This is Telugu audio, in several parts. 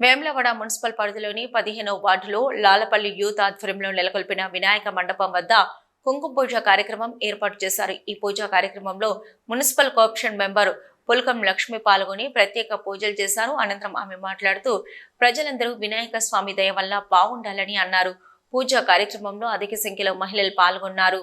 వేములవాడ మున్సిపల్ పరిధిలోని పదిహేనవ వార్డులో లాలపల్లి యూత్ ఆధ్వర్యంలో నెలకొల్పిన వినాయక మండపం వద్ద కుంకుమ పూజ కార్యక్రమం ఏర్పాటు చేశారు. ఈ పూజా కార్యక్రమంలో municipal corporation member Pulkam Lakshmi పాల్గొని ప్రత్యేక పూజలు చేశారు. అనంతరం ఆమె మాట్లాడుతూ ప్రజలందరూ వినాయక స్వామి దయ వల్ల బాగుండాలని అన్నారు. పూజా కార్యక్రమంలో అధిక సంఖ్యలో మహిళలు పాల్గొన్నారు.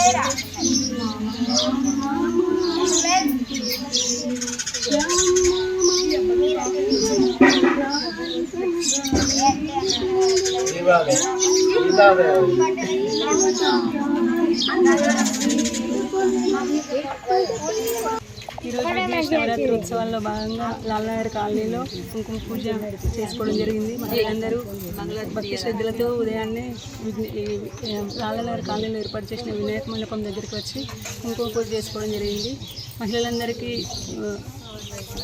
madera. ఈరోజు ఉత్సవాల్లో భాగంగా లాలనగర్ కాలనీలో కుంకుమ పూజ చేసుకోవడం జరిగింది. మహిళలందరూ భక్తి శ్రద్ధలతో ఉదయాన్నే లాలనగర్ కాలనీలో ఏర్పాటు చేసిన వినాయక మండపం దగ్గరికి వచ్చి కుంకుమ పూజ చేసుకోవడం జరిగింది. మహిళలందరికీ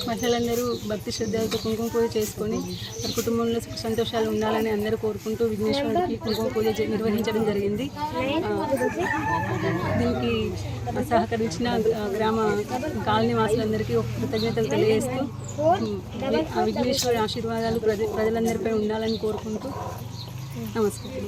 మహిళలందరూ భక్తి శ్రద్ధలతో కుంకుమ పూజ చేసుకొని వారి కుటుంబంలో సుఖ సంతోషాలు ఉండాలని అందరూ కోరుకుంటూ విఘ్నేశ్వరుడికి కుంకుమ పూజ నిర్వహించడం జరిగింది. దీనికి సహకరించిన గ్రామ కాలనీ వాసులందరికీ ఒక కృతజ్ఞతలు తెలియజేస్తూ ఆ విఘ్నేశ్వరి ఆశీర్వాదాలు ప్రజలందరిపై ఉండాలని కోరుకుంటూ నమస్కారం.